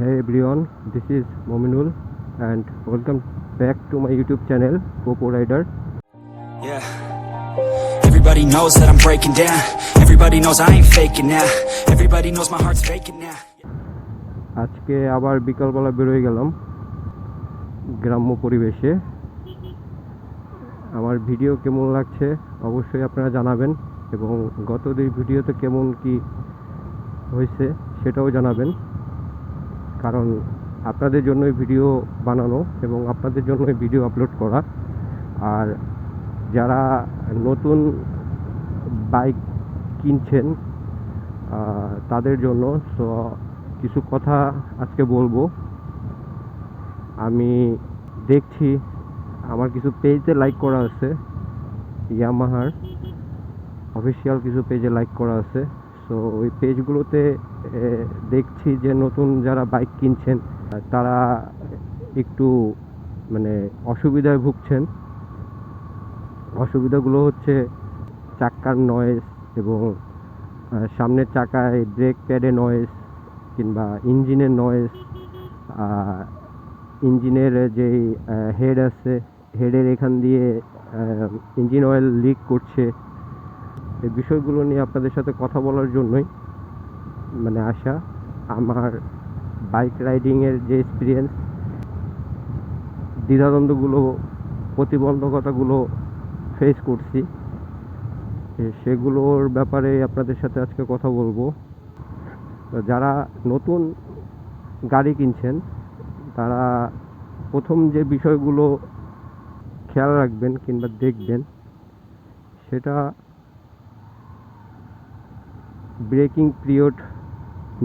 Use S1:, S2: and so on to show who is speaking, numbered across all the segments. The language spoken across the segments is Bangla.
S1: Hey everyone, this is Mominul and welcome back to my YouTube channel Popo Rider.
S2: Yeah. Everybody knows that I'm breaking down. Everybody knows I ain't faking now. Everybody knows my heart's faking now.
S1: আজকে আবার বিকালবেলা বেরোয় গেলাম গ্রাম্য পরিবেশে আমার ভিডিও কেমন লাগছে অবশ্যই আপনারা জানাবেন এবং গত দুই ভিডিওতে কেমন কি হয়েছে সেটাও জানাবেন কারণ আপনাদের জন্যই ভিডিও বানানো এবং আপনাদের জন্যই ভিডিও আপলোড করা। আর যারা নতুন বাইক কিনছেন তাদের জন্য সো কিছু কথা আজকে বলব। আমি দেখছি, আমার কিছু পেজে লাইক করা আছে ইয়ামাহার অফিসিয়াল কিছু পেজে লাইক করা আছে। সো ওই পেজগুলোতে দেখছি যে নতুন যারা বাইক কিনছেন, তারা একটু মানে অসুবিধায় ভুগছেন। অসুবিধাগুলো হচ্ছে চাক্কার নয়েজ এবং সামনের চাকায় ব্রেক প্যাডে নয়েজ কিংবা ইঞ্জিনের নয়েজ ইঞ্জিনের যে হেড আছে হেডের এখান দিয়ে ইঞ্জিন অয়েল লিক করছে। এই বিষয়গুলো নিয়ে আপনাদের সাথে কথা বলার জন্যই মানে আসা আমার বাইক রাইডিংয়ের যে এক্সপিরিয়েন্স দ্বিধাদ্বন্দ্বগুলো, প্রতিবন্ধকতাগুলো ফেস করছি। সেগুলোর ব্যাপারে আপনাদের সাথে আজকে কথা বলব। যারা নতুন গাড়ি কিনছেন, তারা প্রথম যে বিষয়গুলো খেয়াল রাখবেন কিংবা দেখবেন, সেটা ব্রেকিং পিরিয়ড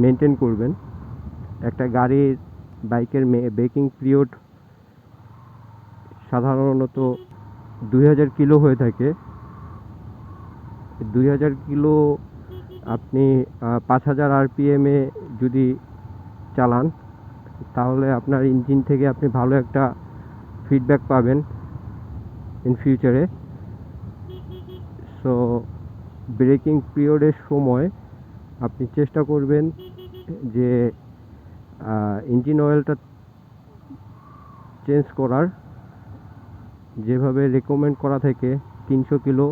S1: মেনটেন করবেন। একটা গাড়ির, বাইকের ব্রেকিং পিরিয়ড সাধারণত দুই হাজার কিলো হয়ে থাকে। দুই হাজার কিলো আপনি পাঁচ হাজার আরপিএমে যদি চালান, তাহলে আপনার ইঞ্জিন থেকে আপনি ভালো একটা ফিডব্যাক পাবেন ইন ফিউচারে সো ব্রেকিং পিরিয়ডের সময় আপনি চেষ্টা করবেন যে ইঞ্জিন অয়েলটা চেঞ্জ করার, যেভাবে রেকমেন্ড করা থেকে তিনশো কিলো,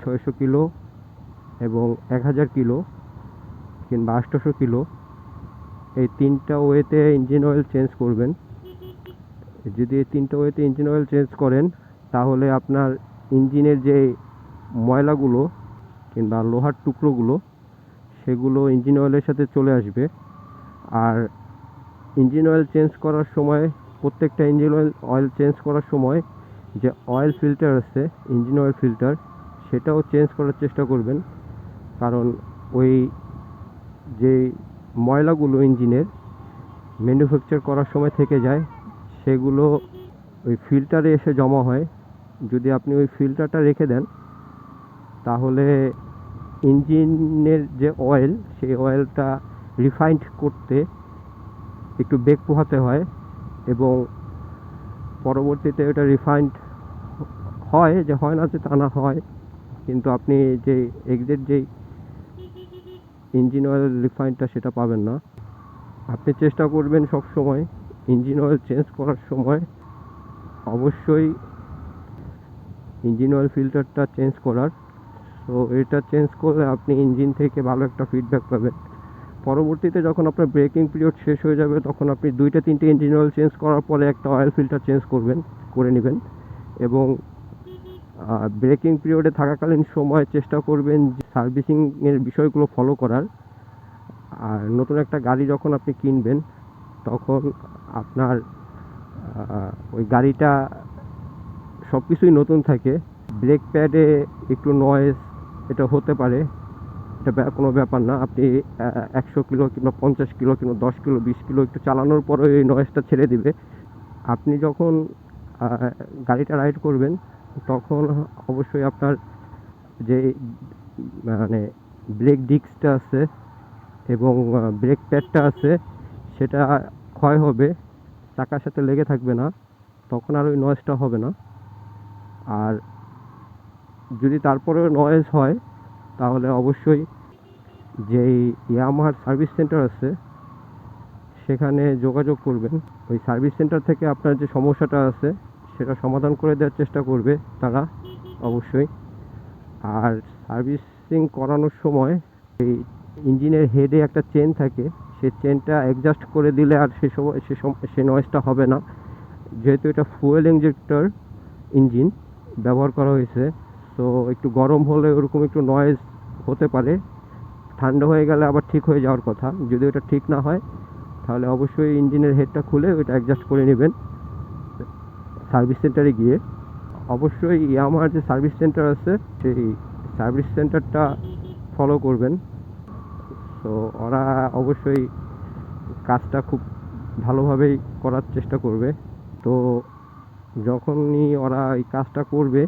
S1: ছয়শো কিলো এবং এক হাজার কিলো কিংবা আটশোশো কিলো, এই তিনটা ওয়েতে ইঞ্জিন অয়েল চেঞ্জ করবেন। যদি এই তিনটা ওয়েতে ইঞ্জিন অয়েল চেঞ্জ করেন, তাহলে আপনার ইঞ্জিনের যে ময়লাগুলো কিংবা লোহার টুকরোগুলো সেগুলো ইঞ্জিন অয়েলের সাথে চলে আসবে। আর ইঞ্জিন অয়েল চেঞ্জ করার সময়, প্রত্যেকটা ইঞ্জিন অয়েল অয়েল চেঞ্জ করার সময় যে অয়েল ফিল্টার আছে ইঞ্জিন অয়েল ফিল্টার সেটাও চেঞ্জ করার চেষ্টা করবেন। কারণ ওই যে ময়লাগুলো ইঞ্জিনের ম্যানুফ্যাকচার করার সময় থেকে যায়, সেগুলো ওই ফিল্টারে এসে জমা হয়। যদি আপনি ওই ফিল্টারটা রেখে দেন, তাহলে ইঞ্জিনের যে অয়েল সেই অয়েলটা রিফাইন্ড করতে একটু বেগ পোহাতে হয় এবং পরবর্তীতে ওটা রিফাইন্ড হয়, যে হয় না যে তা না হয়। কিন্তু আপনি যে এক্সাক্ট যেই ইঞ্জিন অয়েল রিফাইনটা সেটা পাবেন না। আপনি চেষ্টা করবেন সব সময় ইঞ্জিন অয়েল চেঞ্জ করার সময় অবশ্যই ইঞ্জিন অয়েল ফিল্টারটা চেঞ্জ করার। তো এটা চেঞ্জ করলে আপনি ইঞ্জিন থেকে ভালো একটা ফিডব্যাক পাবেন। পরবর্তীতে যখন আপনার ব্রেকিং পিরিয়ড শেষ হয়ে যাবে, তখন আপনি দুইটা তিনটে ইঞ্জিন অয়েল চেঞ্জ করার পরে একটা অয়েল ফিল্টার চেঞ্জ করবেন, করে নেবেন এবং ব্রেকিং পিরিয়ডে থাকাকালীন সময় চেষ্টা করবেন সার্ভিসিংয়ের বিষয়গুলো ফলো করার। আর নতুন একটা গাড়ি যখন আপনি কিনবেন, তখন আপনার ওই গাড়িটা সব কিছুই নতুন থাকে। ব্রেক প্যাডে একটু নয়েজ এটা হতে পারে। এটা কোনো ব্যাপার না। আপনি একশো কিলো কিংবা পঞ্চাশ কিলো কিংবা দশ কিলো, বিশ কিলো একটু চালানোর পরে ওই নয়েজটা ছেড়ে দিবে। আপনি যখন গাড়িটা রাইড করবেন, তখন অবশ্যই আপনার যে মানে ব্রেক ডিস্কটা আছে এবং ব্রেক প্যাডটা আছে, সেটা ক্ষয় হবে, চাকার সাথে লেগে থাকবে না, তখন আর ওই নয়েজটা হবে না। আর যদি তারপরেও নয়েজ হয়, তাহলে অবশ্যই যেই ইয়ামাহার সার্ভিস সেন্টার আছে, সেখানে যোগাযোগ করবেন। ওই সার্ভিস সেন্টার থেকে আপনার যে সমস্যাটা আছে, সেটা সমাধান করে দেওয়ার চেষ্টা করবে তারা অবশ্যই। আর সার্ভিসিং করানোর সময় এই ইঞ্জিনের হেডে একটা চেন থাকে, সেই চেনটা অ্যাডজাস্ট করে দিলে আর সে সময়, সে সে নয়েজটা হবে না। যেহেতু এটা ফুয়েল ইঞ্জেক্টর ইঞ্জিন ব্যবহার করা হয়েছে তো একটু গরম হলে ওরকম একটু নয়েজ হতে পারে। ঠান্ডা হয়ে গেলে আবার ঠিক হয়ে যাওয়ার কথা। যদি ওটা ঠিক না হয়, তাহলে অবশ্যই ইঞ্জিনের হেডটা খুলে ওইটা অ্যাডজাস্ট করে নেবেন সার্ভিস সেন্টারে গিয়ে। অবশ্যই ইয়ামার যে সার্ভিস সেন্টার আছে, সেই সার্ভিস সেন্টারটা ফলো করবেন। তো ওরা অবশ্যই কাজটা খুব ভালোভাবেই করার চেষ্টা করবে। তো যখনই ওরা এই কাজটা করবে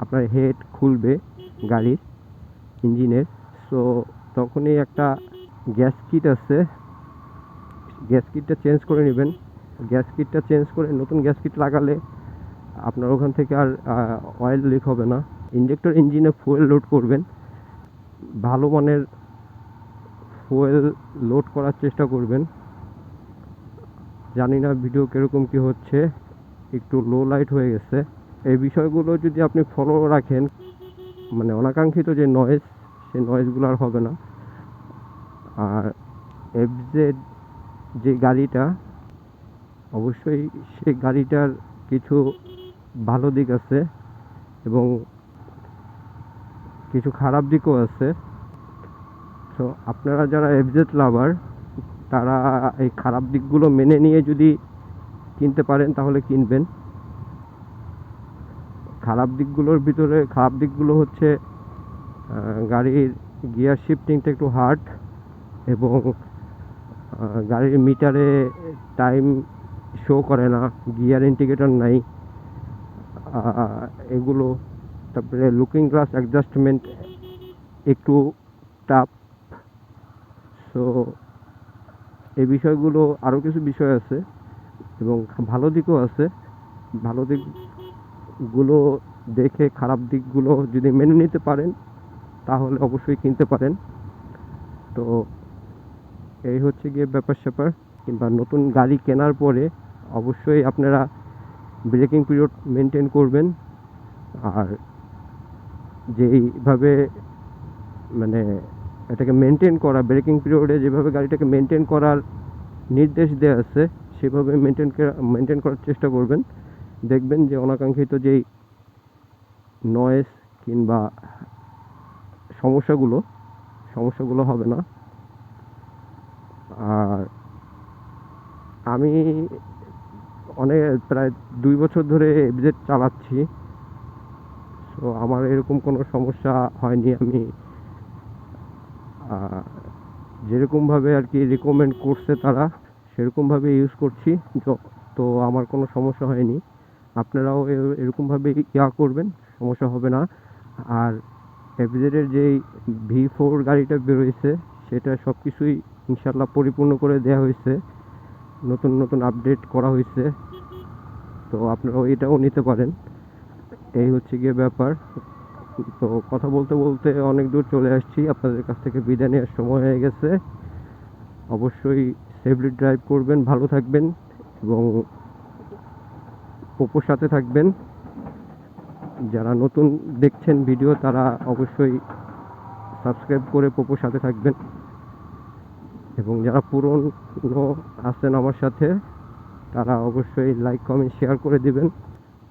S1: আপনার হেড খুলবে গাড়ির ইঞ্জিনের। সো তখনই একটা গ্যাস কিট আছে। গ্যাস কিটটা চেঞ্জ করে নেবেন। গ্যাস কিটটা চেঞ্জ করে নতুন গ্যাস কিট লাগালে আপনার ওখান থেকে আর অয়েল লিক হবে না। ইঞ্জেক্টর ইঞ্জিনে ফুয়েল লোড করবেন। ভালো মানের ফুয়েল লোড করার চেষ্টা করবেন। জানি না ভিডিও কীরকম কী হচ্ছে। একটু লো লাইট হয়ে গেছে। এই বিষয়গুলো যদি আপনি ফলো রাখেন মানে অনাকাঙ্ক্ষিত যে নয়েজ সেই নয়েজগুলো আর হবে না। আর এফজেড যে গাড়িটা, অবশ্যই সেই গাড়িটার কিছু ভালো দিক আছে এবং কিছু খারাপ দিকও আছে। তো আপনারা যারা এফজেড লাভার তারা এই খারাপ দিকগুলো মেনে নিয়ে যদি কিনতে পারেন, তাহলে কিনবেন। খারাপ দিকগুলোর ভিতরে, খারাপ দিকগুলো হচ্ছে গাড়ির গিয়ার শিফটিংটা একটু হার্ড এবং গাড়ির মিটারে টাইম শো করে না গিয়ার ইন্ডিকেটর নাই। এগুলো, তারপরে লুকিং গ্লাস অ্যাডজাস্টমেন্ট একটু টাফ সো এই বিষয়গুলো আরও কিছু বিষয় আছে এবং ভালো দিকও আছে। ভালো দিকগুলো দেখে খারাপ দিকগুলো যদি মেনে নিতে পারেন, তাহলে অবশ্যই কিনতে পারেন। তো এই হচ্ছে গিয়ে ব্যাপার স্যাপার, কিংবা নতুন গাড়ি কেনার পরে অবশ্যই আপনারা ব্রেকিং পিরিয়ড মেনটেন করবেন। আর যেইভাবে মানে এটাকে মেনটেন করা, ব্রেকিং পিরিয়ডে যেভাবে গাড়িটাকে মেনটেন করার নির্দেশ দেওয়া আছে, সেভাবে মেনটেন মেনটেন করার চেষ্টা করবেন। দেখবেন যে অনাকাঙ্ক্ষিত যেই নয়েজ কিংবা সমস্যাগুলো সমস্যাগুলো হবে না। আর আমি অনেক প্রায় দুই বছর ধরে এফজেড চালাচ্ছি। তো আমার এরকম কোনো সমস্যা হয়নি আমি। যেরকমভাবে আর কি রেকমেন্ড করছে তারা, সেরকমভাবে ইউজ করছি। তো আমার কোনো সমস্যা হয়নি। আপনারাও এরকমভাবে ইয়া করবেন, সমস্যা হবে না। আর এফজেডের যেই ভি ফোর গাড়িটা বেরোয়েছে সেটা সব কিছুই ইনশাল্লাহ পরিপূর্ণ করে দেওয়া হয়েছে নতুন নতুন আপডেট করা হয়েছে তো আপনারাও এটাও নিতে পারেন। এই হচ্ছে গিয়ে ব্যাপার। তো কথা বলতে বলতে অনেক দূর চলে আসছি। আপনাদের কাছ থেকে বিদায় নেওয়ার সময় হয়ে গেছে। অবশ্যই সেফলি ড্রাইভ করবেন, ভালো থাকবেন এবং পোপোর সাথে থাকবেন। যারা নতুন দেখছেন ভিডিও, তারা অবশ্যই সাবস্ক্রাইব করে পোপোর সাথে থাকবেন। এবং যারা পুরনো আছেন আমার সাথে, তারা অবশ্যই লাইক, কমেন্ট, শেয়ার করে দিবেন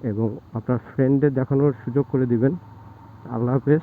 S1: এবং আপনার ফ্রেন্ডদের দেখানোর সুযোগ করে দিবেন। আল্লাহ হাফেজ।